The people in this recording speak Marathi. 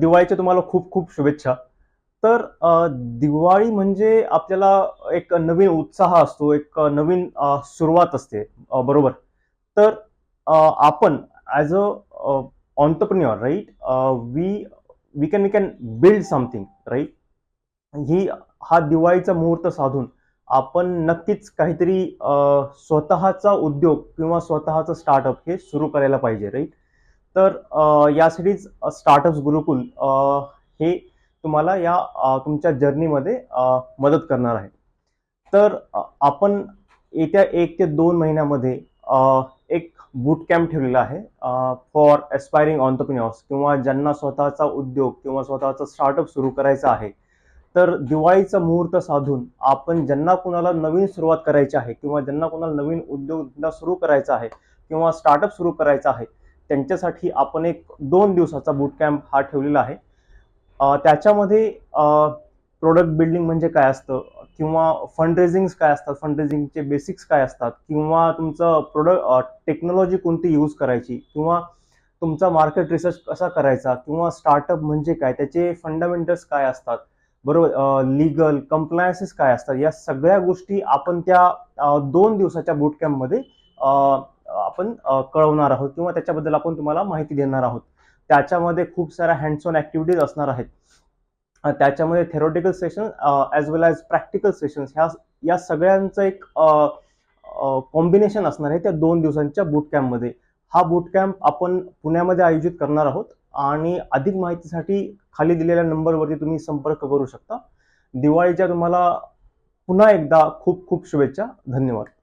दिवाळीच्या तुम्हाला खूप खूप शुभेच्छा. तर दिवाळी म्हणजे आपल्याला एक नवीन उत्साह असतो एक नवीन सुरुवात असते. बरोबर? तर आपण as a entrepreneur right we we can we can build something right ही हा दिवाळीचा मुहूर्त साधून आपण नक्कीच काहीतरी स्वतःचा उद्योग किंवा स्वतःचं स्टार्टअप हे सुरू करायला पाहिजे राईट तर यासाठीच स्टार्टअप्स गुरुकुल हे तुम्हाला या तुमच्या जर्नीमध्ये मदत करणार आहे. तर आपण येत्या एक ते दोन महिन्यामध्ये एक बूट कॅम्प ठेवलेला आहे फॉर एस्पायरिंग ऑन्टरप्रिन्युअर्स किंवा ज्यांना स्वतःचा उद्योग किंवा स्वतःचा स्टार्टअप सुरू करायचा आहे. तर दिवाळीचा मुहूर्त साधून आपण ज्यांना कुणाला नवीन सुरुवात करायची आहे किंवा ज्यांना कुणाला नवीन उद्योग सुरू करायचा आहे किंवा स्टार्टअप सुरू करायचा आहे त्यांच्यासाठी आपण एक दोन दिवसाचा बूट कॅम्प हा ठेवलेला आहे. त्याच्यामध्ये प्रोडक्ट बिल्डिंग म्हणजे काय असतं? किंवा फंड काय असतात? फंड रेझिंगचे बेसिक्स काय असतात? किंवा तुमचं प्रोडक्ट टेक्नॉलॉजी कोणती यूज करायची? किंवा तुमचा मार्केट रिसर्च कसा करायचा? किंवा स्टार्टअप म्हणजे काय? त्याचे फंडामेंटल्स काय असतात? बरोबर लिगल कम्प्लायन्सेस काय असतात? या सगळ्या गोष्टी आपण त्या दोन दिवसाच्या बूट कॅम्पमध्ये आपण कळवणार आहोत किंवा त्याच्याबद्दल आपण तुम्हाला माहिती देणार आहोत. त्याच्यामध्ये खूप साऱ्या हँड्स ऑन ॲक्टिव्हिटीज असणार आहेत. त्याच्यामध्ये theoretical session as well as practical sessions ह्या या सगळ्यांचं एक कॉम्बिनेशन असणार आहे त्या दोन दिवसांच्या बूट कॅम्पमध्ये हा बूट कॅम्प आपण पुण्यामध्ये आयोजित करणार आहोत आणि अधिक माहितीसाठी खाली दिलेल्या नंबरवरती तुम्ही संपर्क करू शकता. दिवाळीच्या तुम्हाला पुन्हा एकदा खूप खूप शुभेच्छा. धन्यवाद.